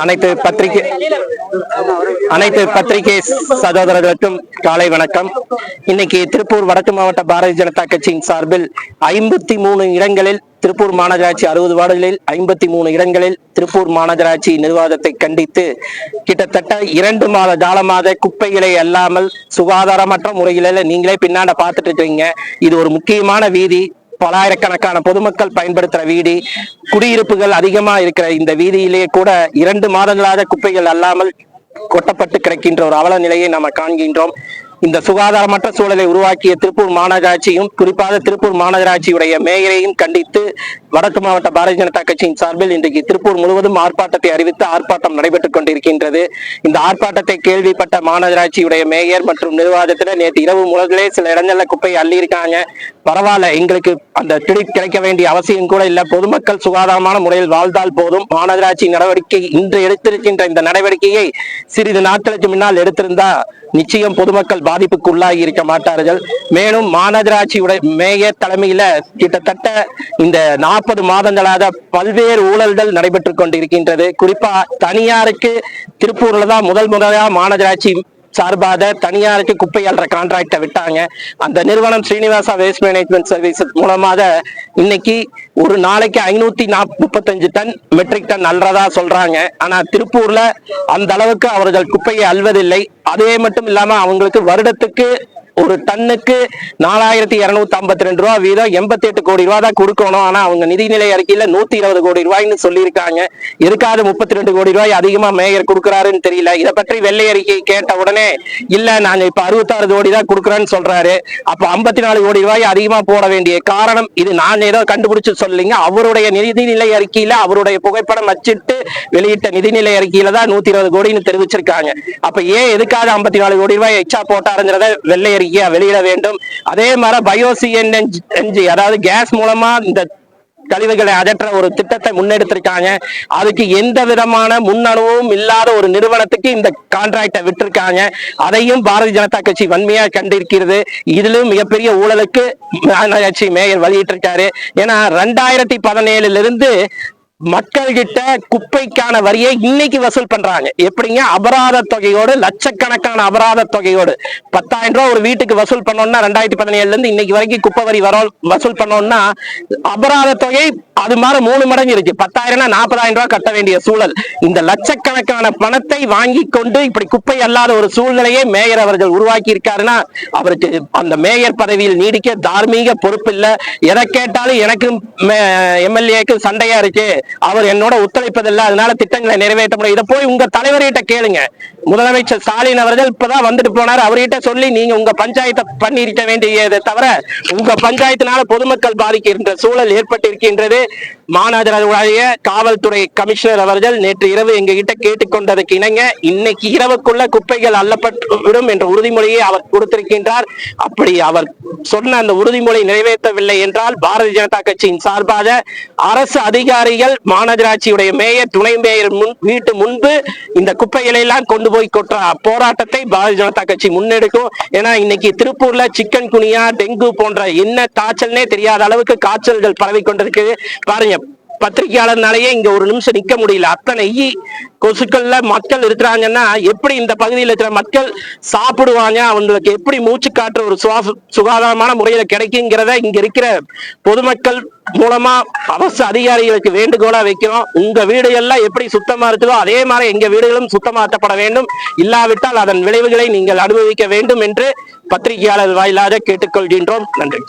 அனைத்து பத்திரிகை அனைத்து பத்திரிகை சகோதரர்களுக்கும் காலை வணக்கம். இன்னைக்கு திருப்பூர் வடக்கு மாவட்ட பாரதிய ஜனதா கட்சியின் சார்பில் ஐம்பத்தி மூணு இடங்களில் திருப்பூர் மாநகராட்சி அறுபது வார்டுகளில் ஐம்பத்தி மூணு இடங்களில் திருப்பூர் மாநகராட்சி நிர்வாகத்தை கண்டித்து கிட்டத்தட்ட இரண்டு மாத காலமாக குப்பைகளை அல்லாமல் சுகாதாரமற்ற முறையில நீங்களே பின்னாண்ட பார்த்துட்டு இருக்கீங்க. இது ஒரு முக்கியமான வீதி. பலாயிரக்கணக்கான பொதுமக்கள் பயன்படுத்துற வீதி குடியிருப்புகள் அதிகமா இருக்கிற இந்த வீதியிலே கூட இரண்டு மாதங்களாக குப்பைகள் அல்லாமல் கொட்டப்பட்டு கிடக்கின்ற ஒரு அவல நிலையை நாம் காண்கின்றோம். இந்த சுகாதாரமற்ற சூழலை உருவாக்கிய திருப்பூர் மாநகராட்சியும் குறிப்பாக திருப்பூர் மாநகராட்சியுடைய மேயரையும் கண்டித்து வடக்கு மாவட்ட பாரதிய ஜனதா கட்சியின் சார்பில் இன்றைக்கு திருப்பூர் முழுவதும் ஆர்ப்பாட்டத்தை அறிவித்து ஆர்ப்பாட்டம் நடைபெற்றுக் கொண்டிருக்கின்றது. இந்த ஆர்ப்பாட்டத்தை கேள்விப்பட்ட மாநகராட்சியுடைய மேயர் மற்றும் நிர்வாகத்தினர் நேற்று இரவு முதலே சில இடங்கள்ல குப்பையை அள்ளியிருக்காங்க. பரவாயில்ல எங்களுக்கு அந்த திடீர் கிடைக்க வேண்டிய அவசியம் கூட இல்ல. பொதுமக்கள் சுகாதாரமான முறையில் வாழ்ந்தால் போதும். மாநகராட்சி நடவடிக்கை இன்று எடுத்திருக்கின்ற இந்த நடவடிக்கையை சிறிது நாட்களுக்கு முன்னால் எடுத்திருந்தா நிச்சயம் பொதுமக்கள் பாதிப்புக்கு உள்ளாகி இருக்க மாட்டார்கள். மேலும் மாநகராட்சியுடைய மேயர் தலைமையில கிட்டத்தட்ட இந்த நாற்பது மாதங்களாக பல்வேறு ஊழல்கள் நடைபெற்றுக் கொண்டிருக்கின்றது. குறிப்பா தனியாருக்கு திருப்பூர்ல தான் முதல் முறையா மாநகராட்சி சார்பாக தனியாருக்கு குப்பை அள்ளுற கான்ட்ராக்டை விட்டாங்க. அந்த நிறுவனம் ஸ்ரீனிவாசா வேஸ்ட் மேனேஜ்மெண்ட் சர்வீஸ் மூலமாக இன்னைக்கு ஒரு நாளைக்கு ஐநூத்தி முப்பத்தஞ்சு டன் மெட்ரிக் டன் அல்றதா சொல்றாங்க. ஆனா திருப்பூர்ல அந்த அளவுக்கு அவர்கள் குப்பையை அள்வதில்லை அதே மட்டும் இல்லாம அவங்களுக்கு வருடத்துக்கு ஒரு டன்னுக்கு நாலாயிரத்தி இருநூத்தி ஐம்பத்தி ரெண்டு ரூபா வீதம் எண்பத்தி எட்டு கோடி ரூபா தான் கொடுக்கணும். ஆனா அவங்க நிதிநிலை அறிக்கையில நூத்தி இருபது கோடி ரூபாய்னு சொல்லியிருக்காங்க. இருக்காது முப்பத்தி ரெண்டு கோடி ரூபாய் அதிகமா மேயர் கொடுக்குறாருன்னு தெரியல. இதை பற்றி வெள்ளை அறிக்கை கேட்ட உடனே இல்ல நாங்க இப்ப அறுபத்தாறு கோடி தான் கொடுக்குறேன்னு சொல்றாரு. அப்ப ஐம்பத்தி நாலு கோடி ரூபாய் அதிகமா போட வேண்டிய காரணம் இது. நான் ஏதோ கண்டுபிடிச்சு சொல்லிங்க அவருடைய நிதிநிலை அறிக்கையில அவருடைய புகைப்படம் வச்சுட்டு வெளியிட்ட நிதிநிலை அறிக்கையில தான் நூத்தி இருபது கோடின்னு தெரிவிச்சிருக்காங்க. அப்ப ஏன் எதுக்காக ஐம்பத்தி நாலு கோடி ரூபாய் எச்சா போட்டாருங்கிறத வெள்ளை அறிக்கையா வெளியிட வேண்டும். அதே மாதிரி பயோசிஎன்என்ஜி அதாவது கேஸ் மூலமா இந்த கழிவுகளை அகற்ற ஒரு திட்டத்தை முன்னெடுத்திருக்காங்க. அதுக்கு எந்த விதமான முன்னணுவும் இல்லாத ஒரு நிறுவனத்துக்கு இந்த கான்ட்ராக்டை விட்டிருக்காங்க. அதையும் பாரதிய ஜனதா கட்சி வன்மையா கண்டிருக்கிறது. இதிலும் மிகப்பெரிய ஊழலுக்கு மாநகராட்சி மேயர் வெளியிட்டிருக்காரு ஏன்னா ரெண்டாயிரத்தி பதினேழுல இருந்து மக்கள் கிட்ட குப்பைக்கான வரியை இன்னைக்கு வசூல் பண்றாங்க. எப்படிங்க? அபராத தொகையோடு லட்சக்கணக்கான அபராத தொகையோடு. பத்தாயிரம் ரூபாய் ஒரு வீட்டுக்கு வசூல் பண்ணோம்னா ரெண்டாயிரத்தி பதினேழுல இருந்து இன்னைக்கு வரைக்கும் குப்பை வரி வர வசூல் பண்ணோம்னா அபராத தொகை அது மாதிரி மூணு மடங்கு இருக்கு. பத்தாயிரம்னா நாற்பதாயிரம் ரூபாய் கட்ட வேண்டிய சூழல். இந்த லட்சக்கணக்கான பணத்தை வாங்கி கொண்டு இப்படி குப்பை அல்லாத ஒரு சூழ்நிலையை மேயர் அவர்கள் உருவாக்கி இருக்காருன்னா அவருக்கு அந்த மேயர் பதவியில் நீடிக்க தார்மீக பொறுப்பு இல்லை. எதை கேட்டாலும் எனக்கும் எம்எல்ஏக்கு சண்டையா இருக்கு. அவர் என்னோட ஒத்துழைப்பதில்லை. அதனால திட்டங்களை நிறைவேற்ற முடியும் இதை போய் உங்க தலைவர்கிட்ட கேளுங்க. முதலமைச்சர் ஸ்டாலின் அவர்கள் இப்பதான் வந்துட்டு போனார். அவர்கிட்ட சொல்லி நீங்க உங்க பஞ்சாயத்தை பண்ணிருக்க வேண்டியதை தவிர உங்க பஞ்சாயத்தினால பொதுமக்கள் பாதிக்கின்ற சூழல் ஏற்பட்டிருக்கின்றது. மாநகராட்சியுடைய காவல்துறை கமிஷனர் அவர்கள் நேற்று இரவு எங்ககிட்ட கேட்டுக்கொண்டதற்கு இணங்க இன்னைக்கு இரவுக்குள்ள குப்பைகள் அள்ளப்பட்டுவிடும் என்ற உறுதிமொழியை அவர் கொடுத்திருக்கின்றார். அப்படி அவர் சொன்ன அந்த உறுதிமொழி நிறைவேற்றவில்லை என்றால் பாரதிய ஜனதா கட்சியின் சார்பாக அரசு அதிகாரிகள் மாநகராட்சியுடைய மேயர் துணை மேயர் முன் வீட்டு முன்பு இந்த குப்பைகளை எல்லாம் கொண்டு போய் கொற்ற போராட்டத்தை பாரதிய ஜனதா கட்சி முன்னெடுக்கும். ஏன்னா இன்னைக்கு திருப்பூர்ல சிக்கன் குனியா டெங்கு போன்ற என்ன காய்ச்சல்னே தெரியாத அளவுக்கு காய்ச்சல்கள் பரவி கொண்டிருக்கு பாருங்க பத்திரிகையாளர்னாலேயே இங்க ஒரு நிமிஷம் நிக்க முடியல. அத்தனை ஈ கொசுக்கள்ல மக்கள் இருக்கிறாங்கன்னா எப்படி இந்த பகுதியில் இருக்கிற மக்கள் சாப்பிடுவாங்க? அவங்களுக்கு எப்படி மூச்சு காற்று ஒரு சுவாச சுகாதாரமான முறையில கிடைக்குங்கிறத இங்க இருக்கிற பொதுமக்கள் மூலமா அரசு அதிகாரிகளுக்கு வேண்டுகோளா வைக்கிறோம். உங்க வீடுகள்லாம் எப்படி சுத்தமா இருக்குதோ அதே மாதிரி எங்க வீடுகளும் சுத்தமாக்கப்பட வேண்டும். இல்லாவிட்டால் அதன் விளைவுகளை நீங்கள் அனுபவிக்க வேண்டும் என்று பத்திரிகையாளர் வாயிலாக கேட்டுக்கொள்கின்றோம். நன்றி.